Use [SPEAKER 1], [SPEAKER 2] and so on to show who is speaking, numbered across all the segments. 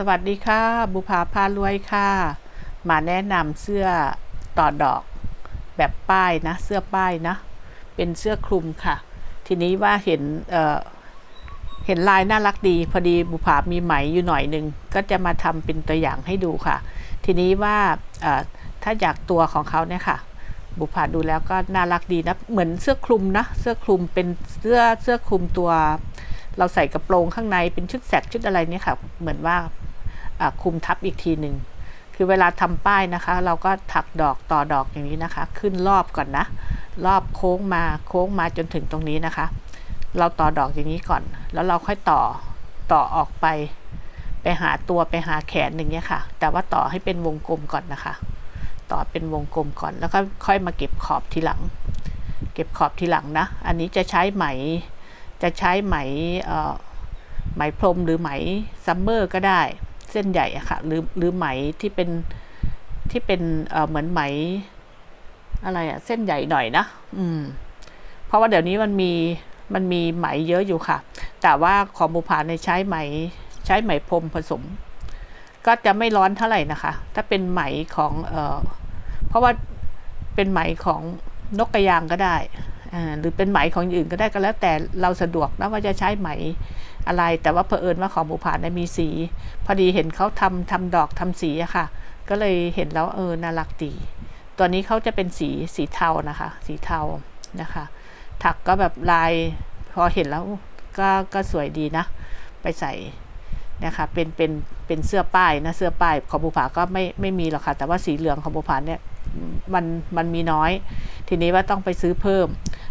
[SPEAKER 1] สวัสดีค่ะ บุภาพารวยค่ะ มาแนะนำเสื้อต่อดอก แบบป้ายนะ เสื้อป้ายนะ เป็นเสื้อคลุมค่ะ ทีนี้ว่าเห็นเเห็นลายน่ารักดี พอดีบุภามีไหมอยู่หน่อยหนึ่งก็จะมาทำเป็นตัวอย่างให้ดูค่ะ ทีนี้ว่าถ้าอยากตัวของเขาเนี่ยค่ะ บุภาดูแล้วก็น่ารักดีนะ เหมือนเสื้อคลุมนะ เสื้อคลุมเป็นเสื้อเสื้อคลุมตัวเราใส่กระโปรงข้างในเป็นชุดแสกชุดอะไรเนี่ยค่ะ เหมือนว่า คุมทับอีกทีหนึ่งคือเวลาทำป้ายนะคะ เราก็ถักดอกต่อดอกอย่างนี้นะคะ ขึ้นรอบก่อนนะ รอบโค้งมาโค้งมาจนถึงตรงนี้นะคะ เราต่อดอกอย่างนี้ก่อน แล้วเราค่อยต่อต่อออกไป ไปหาตัวไปหาแขนอย่างเงี้ยค่ะ แต่ว่าต่อให้เป็นวงกลมก่อนนะคะ ต่อเป็นวงกลมก่อน แล้วก็ค่อยมาเก็บขอบทีหลัง เก็บขอบทีหลังนะ อันนี้จะใช้ไหม จะใช้ไหมไหมพรมหรือไหมซัมเมอร์ก็ได้ ส้นใหญ่อะค่ะหรือหรือไหมที่เป็นที่เป็นเหมือนไหมอะไรอะเส้นใหญ่หน่อยนะอืม เพราะว่าเดี๋ยวนี้มันมีมันมีไหมเยอะอยู่ค่ะ แต่ว่าของบุพาในใช้ไหมใช้ไหมพรมผสม ก็จะไม่ร้อนเท่าไหร่นะคะ ถ้าเป็นไหมของเออเพราะว่าเป็นไหมของนกกระยางก็ได้อ่าหรือเป็นไหมของอย่างอื่นก็ได้ก็แล้วแต่เราสะดวกนะว่าจะใช้ไหม อะไร แต่ว่าเผอิญว่าของบุพานเนี่ยมีสี พอดีเห็นเขาทำทำดอกทำสีอะค่ะ ก็เลยเห็นแล้วเออน่ารักดี ตัวนี้เขาจะเป็นสีสีเทานะคะ สีเทานะคะ ถักก็แบบลายพอเห็นแล้วก็ก็สวยดีนะ ไปใส่นะคะเป็นเป็นเป็นเสื้อป้ายนะเสื้อป้ายของบุภาก็ไม่ไม่มีหรอกค่ะ แต่ว่าสีเหลืองของบุภาเนี่ยมันมันมีน้อย ทีนี้ว่าต้องไปซื้อเพิ่ม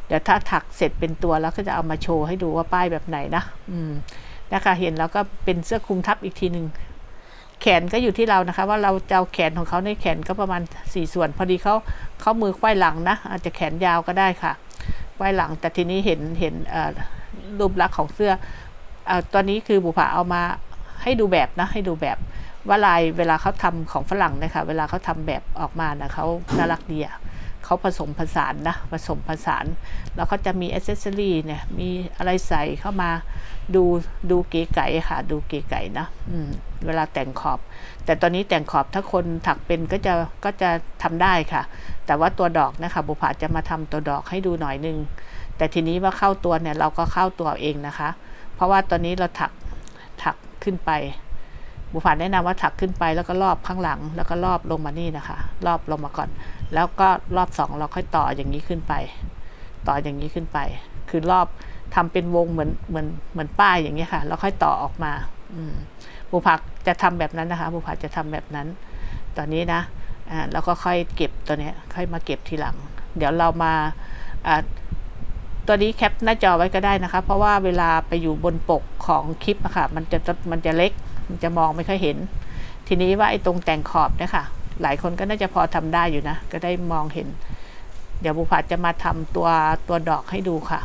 [SPEAKER 1] เดี๋ยวถ้าถักเสร็จเป็นตัวแล้วก็จะเอามาโชว์ให้ดูว่าป้ายแบบไหนนะ อืมนะคะเห็นแล้วก็เป็นเสื้อคลุมทับอีกทีหนึ่งแขนก็อยู่ที่เรานะคะ ว่าเราจะเอาแขนของเขาในแขนก็ประมาณสี่ส่วน พอดีเขาเขามือควายหลังนะ อาจจะแขนยาวก็ได้ค่ะควายหลัง แต่ทีนี้เห็นเห็นรูปลักษณ์ของเสื้อออตัวนี้คือบุผาเอามาให้ดูแบบนะ ให้ดูแบบว่าลายเวลาเขาทำของฝรั่งนะคะเวลาเขาทำแบบออกมานะเขาน่ารักดีอะ เขาผสมผสานนะผสมผสาน แล้วก็จะมีอ c เซสซอรี่เนี่ยมีอะไรใส่เข้ามาดูดูเก๋ไก่ค่ะ ดูเก๋ไก่นะเวลาแต่งขอบ แต่ตอนนี้แต่งขอบถ้าคนถักเป็นก็จะก็จะทำได้ค่ะ แต่ว่าตัวดอกนะคะบุภาจะมาทำตัวดอกให้ดูหน่อยนึง แต่ทีนี้ว่าเข้าตัวเนี่ยเราก็เข้าตัวเองนะคะ เพราะว่าตอนนี้เราถักถักขึ้นไป บุฟานแนะนำว่าถักขึ้นไปแล้วก็รอบข้างหลัง แล้วก็รอบลงมานี่นะคะ รอบลงมาก่อน แล้วก็รอบสองเราค่อยต่ออย่างนี้ขึ้นไป ต่ออย่างนี้ขึ้นไป คือรอบทำเป็นวงเหมือนเหมือนเหมือนป้ายอย่างเงี้ค่ะ แล้วค่อยต่อออกมา อืบุพักจะทำแบบนั้นนะคะ บุพักจะทำแบบนั้น ตอนนี้นะอ่าแล้วก็ค่อยเก็บตัวนี้ค่อยมาเก็บทีหลัง เดี๋ยวเรามาอ่าตัวนี้แคปหน้าจอไว้ก็ได้นะคะ เพราะว่าเวลาไปอยู่บนปกของคลิปอะค่ะ มันจะมันจะเล็ก มันจะมองไม่ค่อยเห็น ทีนี้ว่าไอ้ตรงแต่งขอบเนี่ยค่ะ หลายคนก็น่าจะพอทำได้อยู่นะ ก็ได้มองเห็น เดี๋ยวบุพาจะมาทำตัวตัวดอกให้ดูค่ะ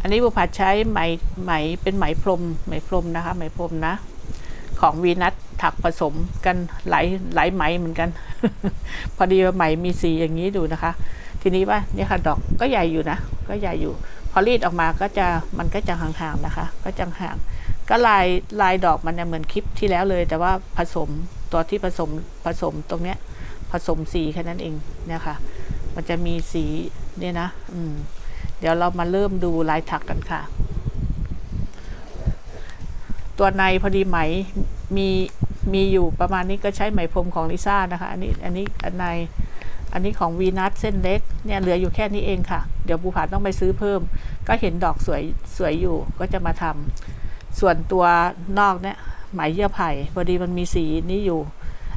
[SPEAKER 1] อันนี้บุพาใช้ไหมไหมเป็นไหมพรมไหมพรมนะคะ ไหมพรมนะ ของวีนัทถักผสมกันหลายหลายไหมเหมือนกัน พอดีว่าไหมมีสีอย่างนี้ดูนะคะ ทีนี้ว่าเนี่ยค่ะดอกก็ใหญ่อยู่นะ ก็ใหญ่อยู่ พอรีดออกมาก็จะมันก็จะห่างๆนะคะ ก็จะห่างก็ลายลายดอกมันเนี่ยเหมือนคลิปที่แล้วเลย แต่ว่าผสมตัวที่ผสมผสมตรงเนี้ย ผสมสีแค่นั้นเองเนี่ยค่ะ มันจะมีสีเนี่ยนะ อืม เดี๋ยวเรามาเริ่มดูลายถักกันค่ะ ตัวในพอดีไหมมีมีอยู่ประมาณนี้ก็ใช้ไหมพรมของลิซ่านะคะ อันนี้อันนี้อันใน อันนี้ของวีนัทเส้นเล็กเนี่ยเหลืออยู่แค่นี้เองค่ะ เดี๋ยวภูผาต้องไปซื้อเพิ่ม ก็เห็นดอกสวยสวยอยู่ก็จะมาทำส่วนตัวนอกเนี่ยไหมเยื่อไผ่พอดีมันมีสีนี้อยู่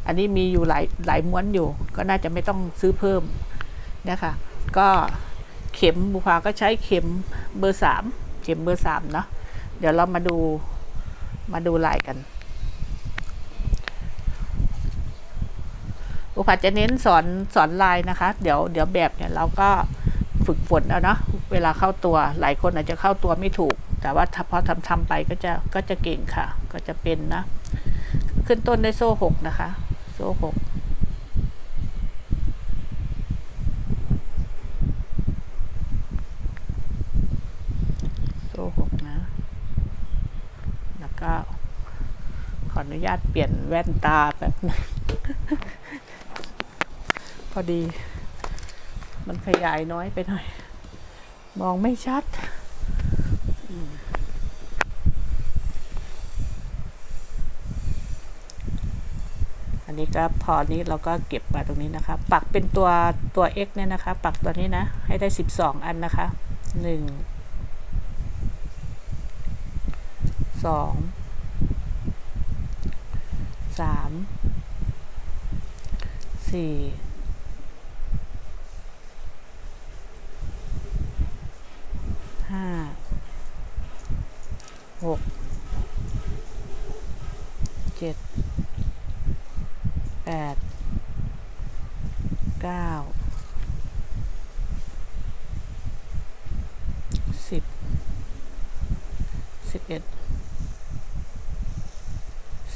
[SPEAKER 1] อันนี้มีอยู่หลายหลายม้วนอยู่ ก็น่าจะไม่ต้องซื้อเพิ่มนะคะก็เข็มบุพาก็ใช้เข็มเบอร์สามเข็มเบอร์สามเนาะเดี๋ยวเรามาดูมาดูลายกัน อุปถัดจะเน้นสอนสอนลายนะคะ เดี๋ยวเดี๋ยวแบบเนี่ยเราก็ฝึกฝนเอาเนาะเวลาเข้าตัวหลายคนอาจจะเข้าตัวไม่ถูก แต่ว่าพอทำทำไปก็จะก็จะเก่งค่ะ ก็จะเป็นนะ ขึ้นต้นได้โซ่หกนะคะ โซ่หกโซ่หกนะ แล้วก็ขออนุญาตเปลี่ยนแว่นตาแบบ พอดี มันขยายน้อยไปหน่อย มองไม่ชัดอันนี้ก็พอนี้เราก็เก็บมาตรงนี้นะคะ ปักเป็นตัวตัว x เนี่ยนะคะ ปักตัวนี้นะ ให้ได้ 12 อันนะคะ 1 2 3 4 ห้า หกเจ็ดแปดเก้าสิบสิบเอ็ด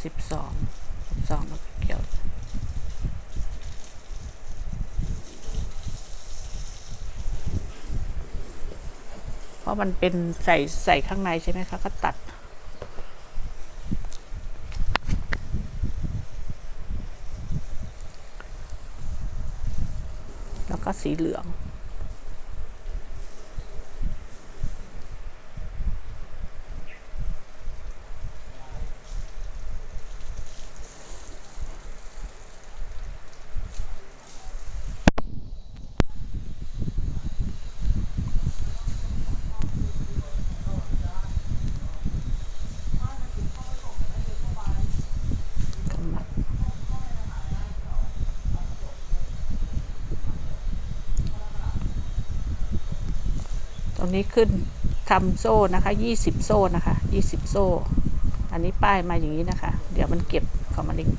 [SPEAKER 1] สิบสองสิบสองแล้วก็เกี่ยว เพราะ มันเป็นใส่ใส่ข้างในใช่ไหมคะ ก็ตัด แล้วก็สีเหลือง กำมัดต รงนี้ขึ้นทำโซ่นะคะยี่สิบโซ่นะคะยี่สิบโซ่ อันนี้ป้ายมาอย่างนี้นะคะ เดี๋ยวมันเก็บข้ามาเอง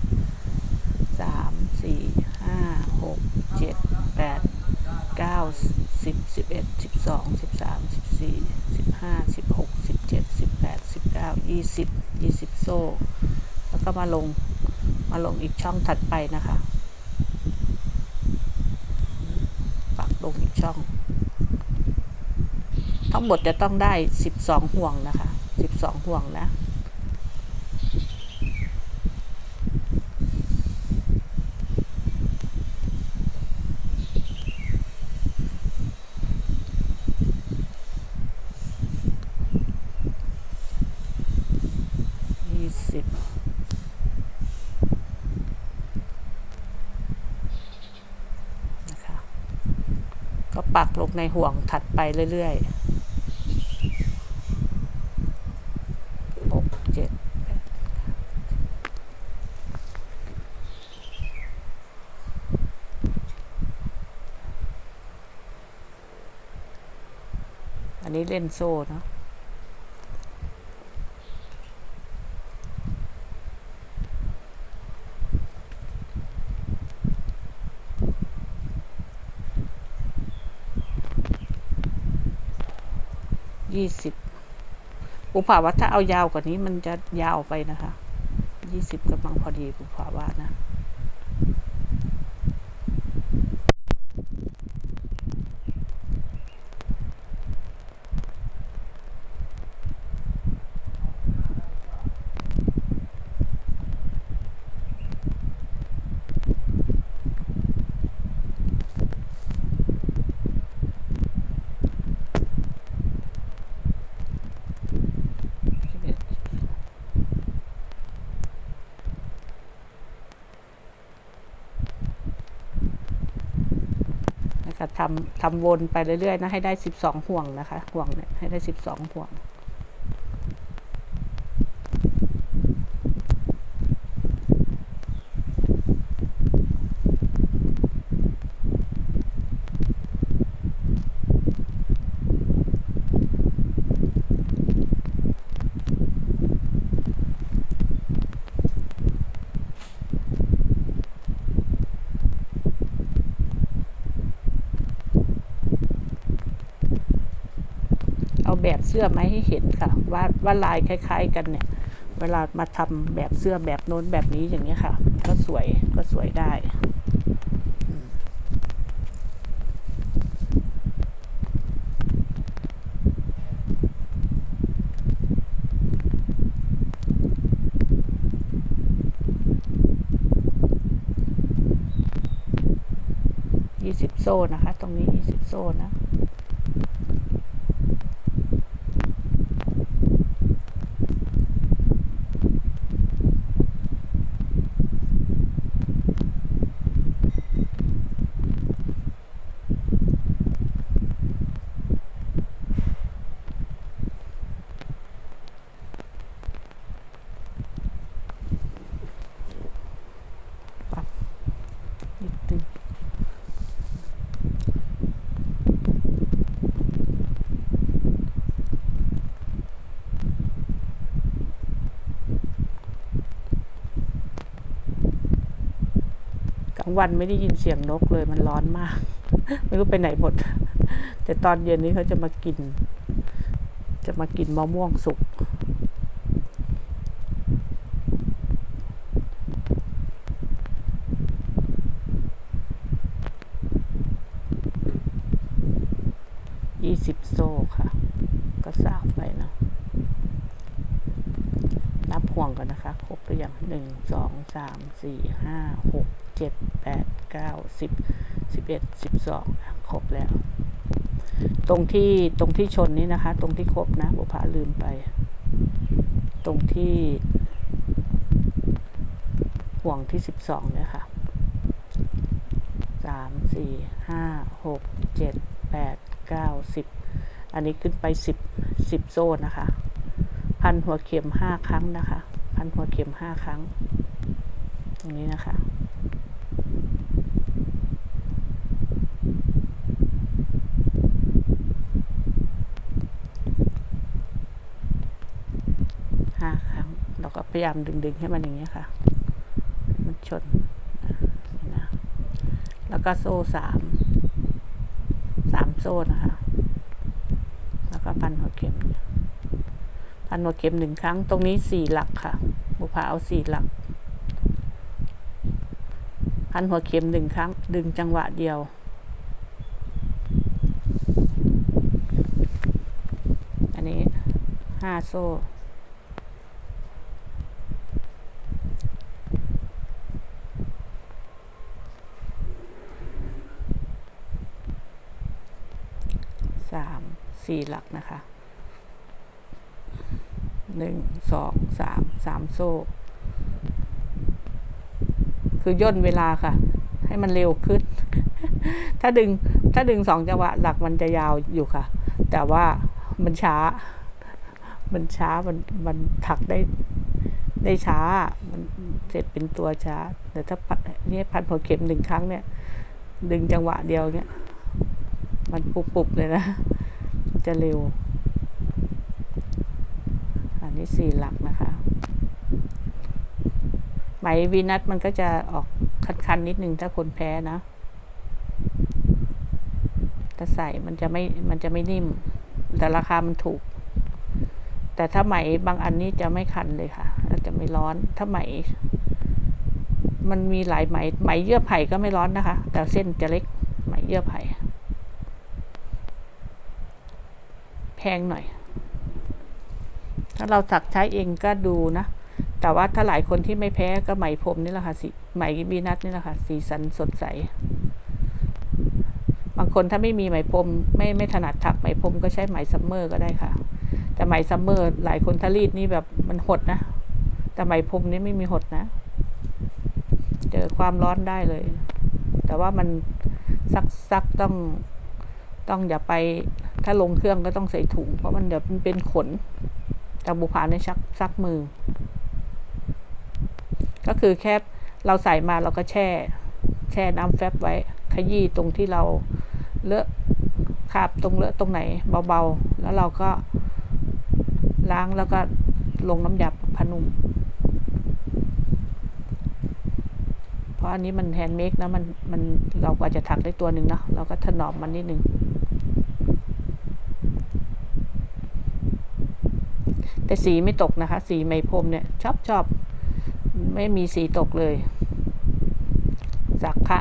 [SPEAKER 1] สามสี่ห้าหกเจ็ดแปดเก้าสิบสิบเอ็ดสิบสองสิบสามสิบสี่สิบห้าสิบหกสิบเจ็ดสิบแปดสิบเก้ายี่สิบยี่สิบโซ่ แล้วก็มาลงมาลงอีกช่องถัดไปนะคะ ปักลงอีกช่อง หมดจะต้องได้12ห่วงนะคะ12ห่วงนะ ยี่สิบนะคะ ก็ปักลงในห่วงถัดไปเรื่อย ๆหกเจ็ดแปดอันนี้ เล่นโซ่เนาะยี่สิบอุภาว่าถ้าเอายาวกว่านี้มันจะยาวไปนะคะยี่สิบกำลังพอดีอุภาว่านะ นะคะ ทำทำวนไปเรื่อยๆนะให้ได้สิบสองห่วงนะคะ ห่วงเนี่ยให้ได้สิบสองห่วง เสื้อมาให้เห็นค่ะ ว่าว่าลายคล้าย ๆ กันเนี่ย เวลามาทำแบบเสื้อแบบโน้นแบบนี้อย่างนี้ค่ะ ก็สวยก็สวยได้20 โซ่นะคะ ตรงนี้ 20 โซ่นะ วันไม่ได้ยินเสียงนกเลยมันร้อนมาก ไม่รู้ไปไหนหมด แต่ตอนเย็นนี้เขาจะมากิน จะมากินมะม่วงสุกยี่สิบโซ่ค่ะ ก็สาวไปนะนับห่วงกันนะคะ ครบหรือยังหนึ่งสองสามสี่ห้าหก เจ็ดแปดเก้าสิบสิบเอ็ดสิบสองครบแล้ว ตรงที่ตรงที่ชนนี้นะคะ ตรงที่ครบนะบุพาลืมไป ตรงที่ห่วงที่สิบสองเนี่ยค่ะสามสี่ห้าหกเจ็ดแปดเก้าสิบอันนี้ขึ้นไปสิบสิบโซ่นะคะ พันหัวเข็มห้าครั้งนะคะ พันหัวเข็มห้าครั้ง ตรงนี้นะคะ ห้าครั้ง เราก็พ ยายามดึงๆให้มันอย่างนี้ค่ะ มันชนนะแล้วก็โซ่สามสามโซ่นะคะ แล้วก็พันหัวเข็มพันหัวเข็มหนึ่งครั้ง ตรงนี้สี่หลักค่ะ บุพาเอาสี่หลัก พันหัวเข็มหนึ่งครั้ง ดึงจังหวะเดียวอันนี้ห้าโซ่ สาม สี่หลักนะคะหนึ่งสองสามสามโซ่ คือย่นเวลาค่ะ ให้มันเร็วขึ้น ถ้าดึง ถ้าดึงสองจังหวะหลักมันจะยาวอยู่ค่ะ แต่ว่ามันช้า มันช้ามันมันถักได้ได้ช้า มันเสร็จเป็นตัวช้า แต่ถ้าพัดนี่พันหัวเข็มหนึ่งครั้งเนี่ย ดึงจังหวะเดียวเนี่ย มันปุบๆเลยนะ จะเร็ว อันนี้สี่หลักนะคะ ไหมวีนัสมันก็จะออกคันๆนิดนึงถ้าคนแพ้นะถ้าใส่มันจะไม่มันจะไม่นิ่ม แต่ราคามันถูก แต่ถ้าไหมบางอันนี้จะไม่คันเลยค่ะแล้วจะไม่ร้อนถ้าไหม มันมีหลายไหมไหมเยื่อไผ่ก็ไม่ร้อนนะคะ แต่เส้นจะเล็กไหมเยื่อไผ่ แพงหน่อย ถ้าเราสักใช้เองก็ดูนะ แต่ว่าถ้าหลายคนที่ไม่แพ้ก็ไหมพรมนี่แหละค่ะสีไหมบีนัทนี่แหละค่ะ สีสันสดใส บางคนถ้าไม่มีไหมพรมไม่ไม่ถนัดถักไหมพรมก็ใช้ไหมซัมเมอร์ก็ได้ค่ะ แต่ไหมซัมเมอร์หลายคนถ้ารีดนี่แบบมันหดนะ แต่ไหมพรมนี่ไม่มีหดนะ เจอความร้อนได้เลย แต่ว่ามันซักซักต้องต้องอย่าไป ถ้าลงเครื่องก็ต้องใส่ถุง เพราะมันเดี๋ยวมันเป็นขนแต่บุพาในชักซักมือ ก็คือแค่เราใส่มาเราก็แช่ แช่น้ำแฟบไว้ ขยี้ตรงที่เราเลอะคาบตรงเลอะตรงไหนเบาๆ แล้วเราก็ล้างแล้วก็ลงน้ำยาพนุมเพราะอันนี้มันแฮนด์เมดนะมันมันเราก็อาจะถักได้ตัวหนึ่งเนาะเราก็ถนอมมันนิดนึง แต่สีไม่ตกนะคะ สีไหมพรมเนี่ยชอบชอบไม่มีสีตกเลยสักคะ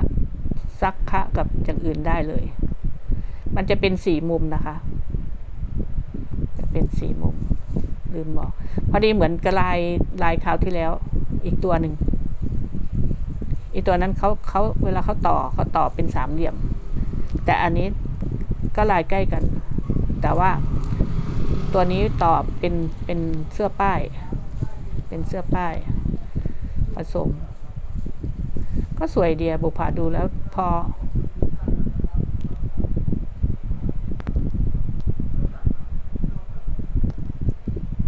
[SPEAKER 1] ซักคะกับอย่างอื่นได้เลย มันจะเป็นสีมุมนะคะ จะเป็นสีมุม ลืมบอก พอดีเหมือนกระลายลายคราวที่แล้ว อีกตัวหนึ่งอีกตัวนั้นเขาเขาเวลาเขาต่อเขาต่อเป็นสามเหลี่ยม แต่อันนี้ก็ลายใกล้กัน แต่ว่า ตัวนี้ต่อเป็นเป็นเสื้อป้าย เป็นเสื้อป้าย ผสม ก็สวยเดียบุพาดูแล้วพอ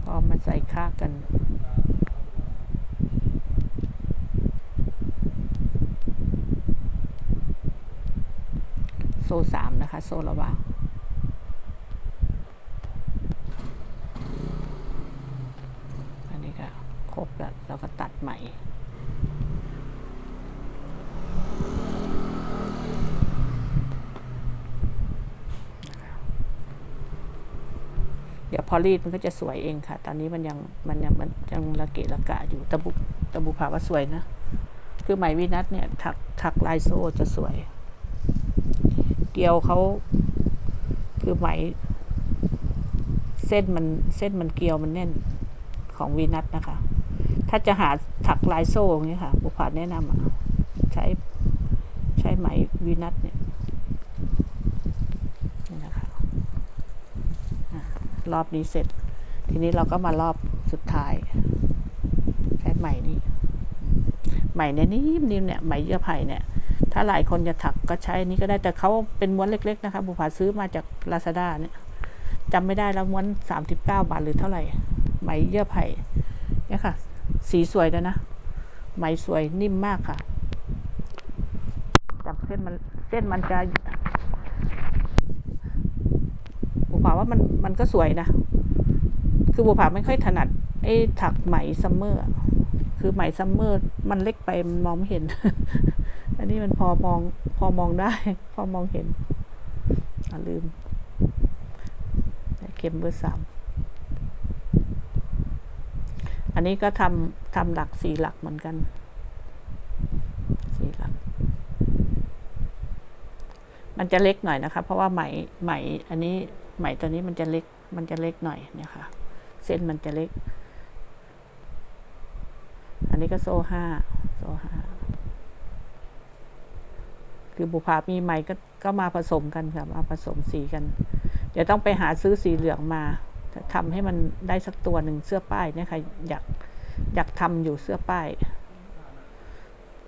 [SPEAKER 1] พอมาใส่ค่ากันโซ่สามนะคะ โซ่ระหว่าง อันนี้ก็ครบแล้วเราก็ตัดใหม่ เดี๋ยวพอ รีดมันก็จะสวยเองค่ะ ตอนนี้มันยังมันยังมันยังระเกะระกะอยู่ตะบุตะบุภาว่าสวยนะ คือไหมวินัทเนี่ยถักถักลายโซ่จะสวยเกลียวเขาคือไหม เส้นมันเส้นมันเกลียวมันแน่นของวีนัทนะคะ ถ้าจะหาถักลายโซ่อย่างเงี้ค่ะ บุพาแนะนำใช้ใช้ไหมวีนัทเนี่ยนี่นะคะอะ รอบนี้เสร็จ ทีนี้เราก็มารอบสุดท้ายใช้ไหมนี่ไหมเนี่ยนิ่มๆเนี่ยไหมเยื่อไผ่เนี่ย ถ้าหลายคนจะถักก็ใช้อนี้ก็ได้แต่เขาเป็นม้วนเล็ก ๆ นะคะบุพาซื้อมาจากลาซาด้าเนี่ยจำไม่ได้แล้วม้วนสามสิบเก้าบาทหรือเท่าไหร่ไหมเยื่อไผ่เนี่ยค่ะ สีสวยแล้วนะ ไหมสวยนิ่มมากค่ะจับเส้นมันเส้นมันจะ บุพาว่ามันมันก็สวยนะ คือบุพาไม่ค่อยถนัดไอ้ถักไหมซัมเมอร์คือไหมซัมเมอร์มันเล็กไปมันมองไม่เห็น อันนี้มันพอมองพอมองได้ พอมองเห็นอลืมเข็มเบอร์สามอันนี้ก็ทำทำหลักสี่หลักเหมือนกันสี่หลัก มันจะเล็กหน่อยนะคะ เพราะว่าไหมไหมอันนี้ ไหมตัวนี้มันจะเล็ก มันจะเล็กหน่อยเนี่ยค่ะ เส้นมันจะเล็ก อันนี้ก็โซ่ห้าโซ่ห้าคือบุพามีไหมก็ก็มาผสมกันค่ะมาผสมสีกัน เดี๋ยวต้องไปหาซื้อสีเหลืองมาทำให้มันได้สักตัวหนึ่งเสื้อป้ายเนี่ยค่ะอยากอยากทำอยู่เสื้อป้าย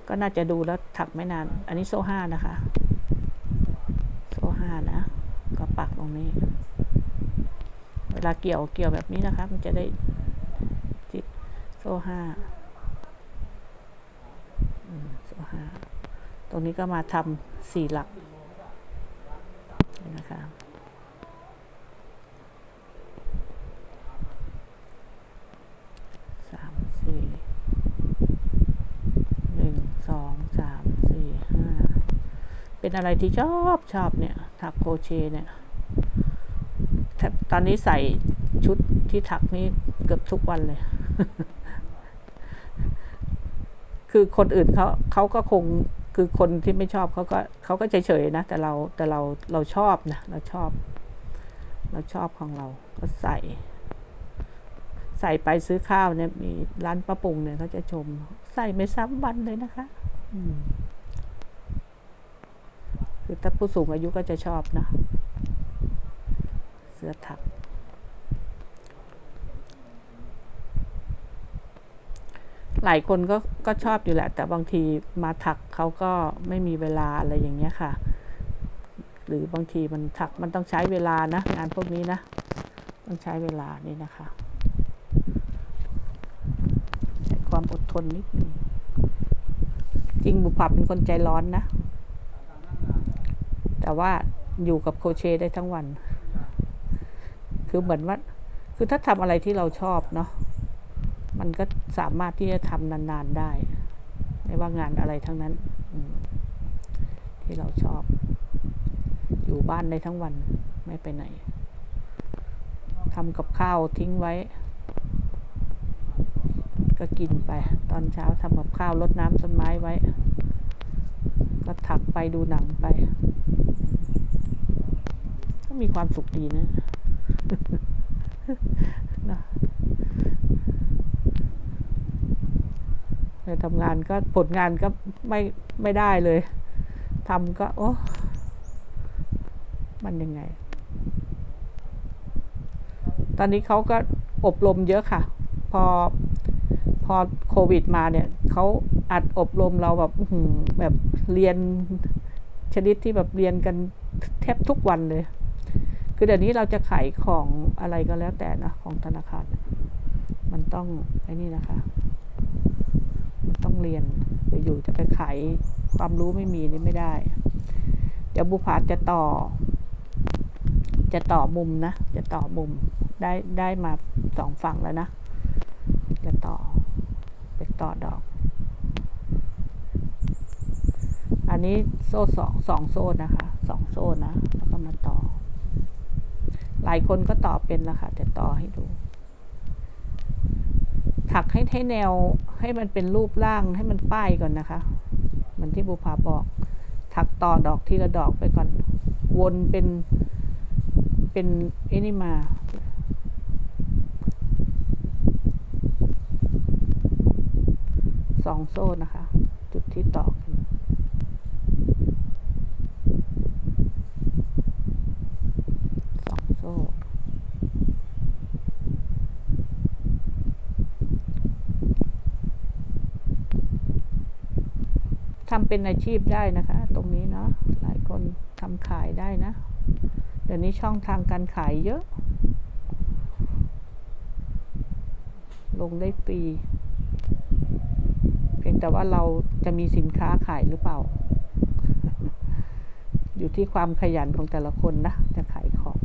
[SPEAKER 1] ก็น่าจะดูแล้วถักไม่นาน อันนี้โซ่ห้านะคะ โซ่ห้านะ ก็ปักตรงนี้ ลาเกี่ยวเกี่ยวแบบนี้นะคะ มันจะได้จิตโซ่ห้าโซ่ห้าตรงนี้ก็มาทำสี่หลักนะคะสามสี่หนึ่งสองสามสี่ห้าเป็นอะไรที่ชอบชอบเนี่ยถักโครเชต์เนี่ย ตอนนี้ใส่ชุดที่ถักนี่เกือบทุกวันเลย คือคนอื่นเขาเขาก็คงคือคนที่ไม่ชอบเขาก็เขาก็เฉยๆนะ แต่เราแต่เราเราชอบนะเราชอบ เราชอบของเรา ก็ใส่ ใส่ไปซื้อข้าวเนี่ยมีร้านป้าปุงเนี่ยเขาจะชม ใส่ไม่ซ้ำวันเลยนะคะคือถ้าผู้สูงอายุก็จะชอบนะ สื้อถัก หลายคนก็ก็ชอบอยู่แหละ แต่บางทีมาถักเขาก็ไม่มีเวลาอะไรอย่างเงี้ยค่ะ หรือบางทีมันถักมันต้องใช้เวลานะ งานพวกนี้นะ ต้องใช้เวลานี่นะคะใช้ความอดทนนิดนึงจริงบุพภาเป็นคนใจร้อนนะ แต่ว่าอยู่กับโคเชได้ทั้งวัน คือเหมือนว่า คือถ้าทำอะไรที่เราชอบเนาะมันก็สามารถที่จะทำนานๆได้ ไม่ว่างานอะไรทั้งนั้นที่เราชอบ อยู่บ้านได้ทั้งวันไม่ไปไหนทำกับข้าวทิ้งไว้ ก็กินไป ตอนเช้าทำกับข้าวรดน้ำต้นไม้ไว้ ก็ถักไปดูหนังไป ก็มีความสุขดีนะ นะไปทำงานก็ผลงานก็ไม่ไม่ได้เลยทำก็ โอ้ มันยังไง ตอนนี้เขาก็อบรมเยอะค่ะ พอพอโควิดมาเนี่ย เขาอัดอบรมเราแบบแบบเรียนชนิดที่แบบเรียนกันแทบทุกวันเลย คือเดี๋ยวนี้เราจะขายของอะไรก็แล้วแต่นะของธนาคาร มันต้องไอ้นี่นะคะ มันต้องเรียนอยู่จะไปขายความรู้ไม่มีนี่ไม่ได้ เดี๋ยวบุพาจะต่อ จะต่อมุมนะ จะต่อมุมได้ได้มาสองฝั่งแล้วนะ จะต่อเป็นต่อดอก อันนี้โซ่สองสองโซ่นะคะสองโซ่นะ แล้วก็มาต่อ หลายคนก็ต่อเป็นแล้วค่ะ แต่ต่อให้ดู ถักให้ให้แนวให้มันเป็นรูปร่างให้มันป้ายก่อนนะคะ เหมือนที่บุพาบอก ถักต่อดอกทีละดอกไปก่อน วนเป็นเป็นไอ้นี่มาสองโซ่นะคะ จุดที่ต่อกันสองโซ่ ทำ เป็นอาชีพได้นะคะ ตรงนี้เนาะหลายคนทำขายได้นะ เดี๋ยวนี้ช่องทางการขายเยอะ ลงได้ฟรีเพียงแต่ว่าเราจะมีสินค้าขายหรือเปล่า อยู่ที่ความขยันของแต่ละคนนะจะขายของ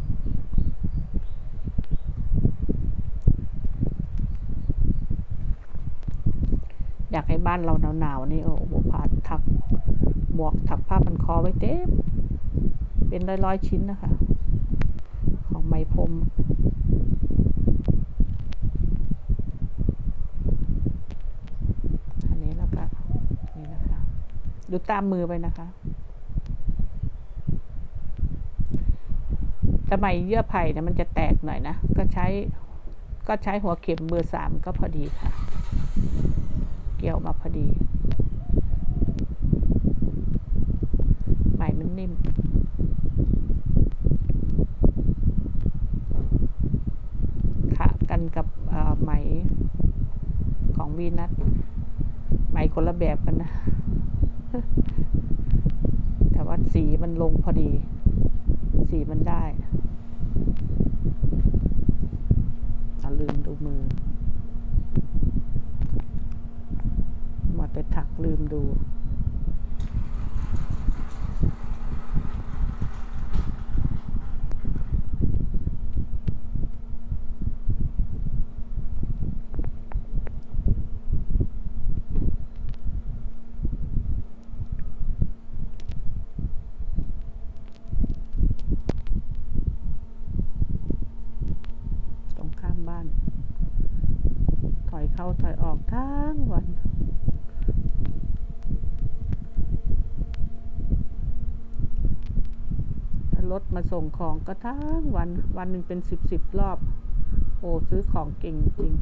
[SPEAKER 1] อยากให้ บ้านเราหนาวๆนี่โอ้โหพาถักหมวกถักผ้าพันคอไว้เต็มเป็นร้อยๆชิ้นนะคะ ของไหมพรมอันนี้แล้วก็นี่นะคะ ดูตามมือไปนะคะแต่ไหมเยื่อไผ่เนี่ยมันจะแตกหน่อยนะ ก็ใช้ก็ใช้หัวเข็มเบอร์สามก็พอดีค่ะ กี่ยวมาพอดีไหมมันนิ่มคะกันกับไหมของวีนัสไหมคนละแบบกันนะ แต่ว่าสีมันลงพอดี สีมันได้อลืมดูมือ มาแต่ ถักลืมดู ตรงข้ามบ้าน ถอยเข้าถอยออกทั้งวัน รถมาส่งของก็ทั้งวันวันหนึ่งเป็นสิบสิบรอบ โอ้ซื้อของเก่งจริง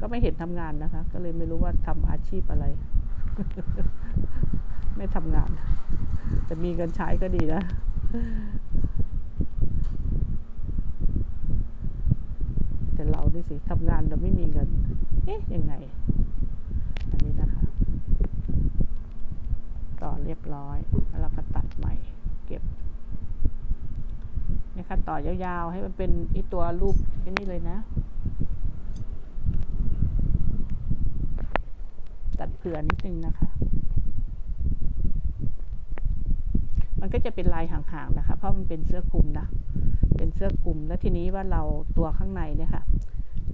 [SPEAKER 1] ก็ไม่เห็นทำงานนะคะ ก็เลยไม่รู้ว่าทำอาชีพอะไร ไม่ทำงาน แต่มีเงินใช้ก็ดีนะแต่เรานี่สิทำงานเราไม่มีเงิน เอ๊ะยังไง อันนี้นะคะ ต่อเรียบร้อย แล้วเราก็ตัดใหม่ เก็บนี่ยค่ะต่อยาวๆ ให้มันเป็นไอีตัวรูปนี่เลยนะ ตัดเผื่อนิดนึงนะคะ มันก็จะเป็นลายห่างๆนะคะ เพราะมันเป็นเสื้อคลุมนะ เป็นเสื้อคลุม แล้วทีนี้ว่าเราตัวข้างในเนี่ยค่ะ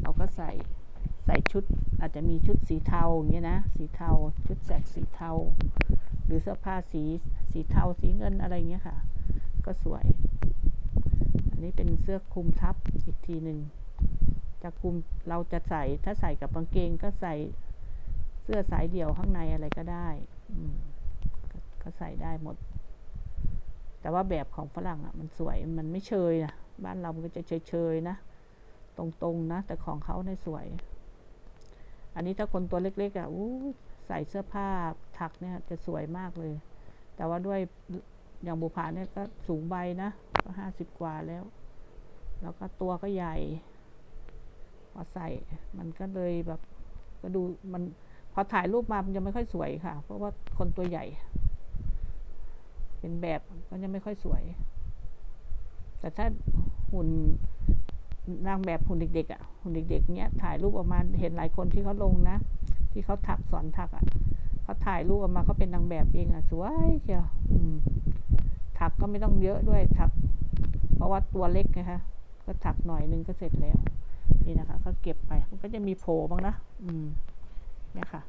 [SPEAKER 1] เราก็ใส่ใส่ชุดอาจจะมีชุดสีเทาอย่างเงี้ยนะ สีเทา ชุดแสกสีเทา รือเสื้อผ้าสีสีเทาสีเงินอะไรเงี้ยค่ะ ก็สวย อันนี้เป็นเสื้อคลุมทับอีกทีหนึ่งจะคลุมเราจะใส่ถ้าใส่กับกางเกงก็ใส่เสื้อสายเดี่ยวข้างในอะไรก็ได้ก็ก็ใส่ได้หมด แต่ว่าแบบของฝรั่งอะ มันสวยมันไม่เชยนะบ้านเรามันก็จะเฉยๆนะตรงๆนะแต่ของเขาเนี่สวย อันนี้ถ้าคนตัวเล็กๆอะอู้ ใส่เสื้อผ้าถักเนี่ยจะสวยมากเลย แต่ว่าด้วยอย่างบุพาเนี่ยก็สูงใบนะ ก็ห้าสิบกว่าแล้ว แล้วก็ตัวก็ใหญ่ พอใส่มันก็เลยแบบ ก็ดูมันพอถ่ายรูปมามันยังไม่ค่อยสวยค่ะ เพราะว่าคนตัวใหญ่ เป็นแบบก็ยังไม่ค่อยสวย แต่ถ้าหุ่นนางแบบหุ่นเด็กๆอะหุ่นเด็กๆเนี้ยถ่ายรูปออกมาเห็นหลายคนที่เขาลงนะ ที่เขาถักสอนถักอะเขาถ่ายรูปออกมาเขาเป็นนางแบบเองอะสวยเชียวถักก็ไม่ต้องเยอะด้วยถัก เพราะว่าตัวเล็กไงคะก็ถักหน่อยนึงก็เสร็จแล้ว นี่นะคะก็เก็บไปมันก็จะมีโผล่บ้างนะอืมเนี่ยค่ะ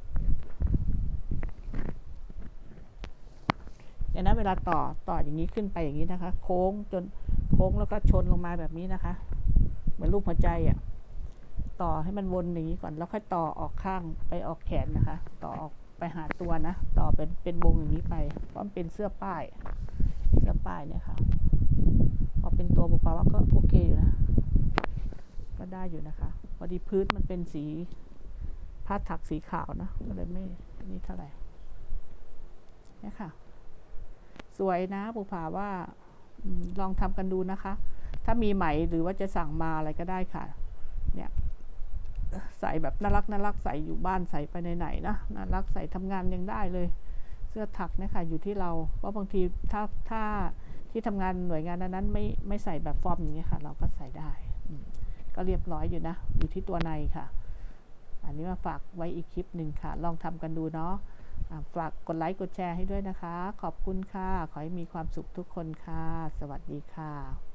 [SPEAKER 1] เดี๋ยวนะเวลาต่อต่ออย่างนี้ขึ้นไปอย่างนี้นะคะ โค้งจนโค้งแล้วก็ชนลงมาแบบนี้นะคะ เหมือนรูปหัวใจอะ่ะ ต่อให้มันวนอย่างนี้ก่อนแล้วค่อยต่อออกข้างไปออกแขนนะคะ ต่อออกไปหาตัวนะ ต่อเป็นเป็นวงอย่างนี้ไปเพราะมันเป็นเสื้อป้าย เสื้อป้ายเนี่ยค่ะพอเป็นตัวบุปผาว่าก็โอเคอยู่นะ ก็ได้อยู่นะคะ พอดีพื้นมันเป็นสีผ้าถักสีขาวนะก็เลยไม่นี่เท่าไหร่เนี่ยค่ะ สวยนะบุผาว่าลองทำกันดูนะคะ ถ้ามีไหมหรือว่าจะสั่งมาอะไรก็ได้ค่ะ เนี่ย ใส่แบบน่ารักน่ารักใส่อยู่บ้านใส่ไปไหนๆนะน่ารักใส่ทำงานยังได้เลย เสื้อถักนี่ยค่ะอยู่ที่เราว่าะบางทีถ้าถ้าที่ทำงานหน่วยงานนั้นไม่ไม่ใส่แบบฟอร์มอย่างเงี้ยค่ะ เราก็ใส่ได้ ก็เรียบร้อยอยู่นะ อยู่ที่ตัวในค่ะ อันนี้มาฝากไว้อีกคลิปหนึ่งค่ะ ลองทำกันดูเนาะฝากกดไลค์กดแชร์ให้ด้วยนะคะ ขอบคุณค่ะ ขอให้มีความสุขทุกคนค่ะ สวัสดีค่ะ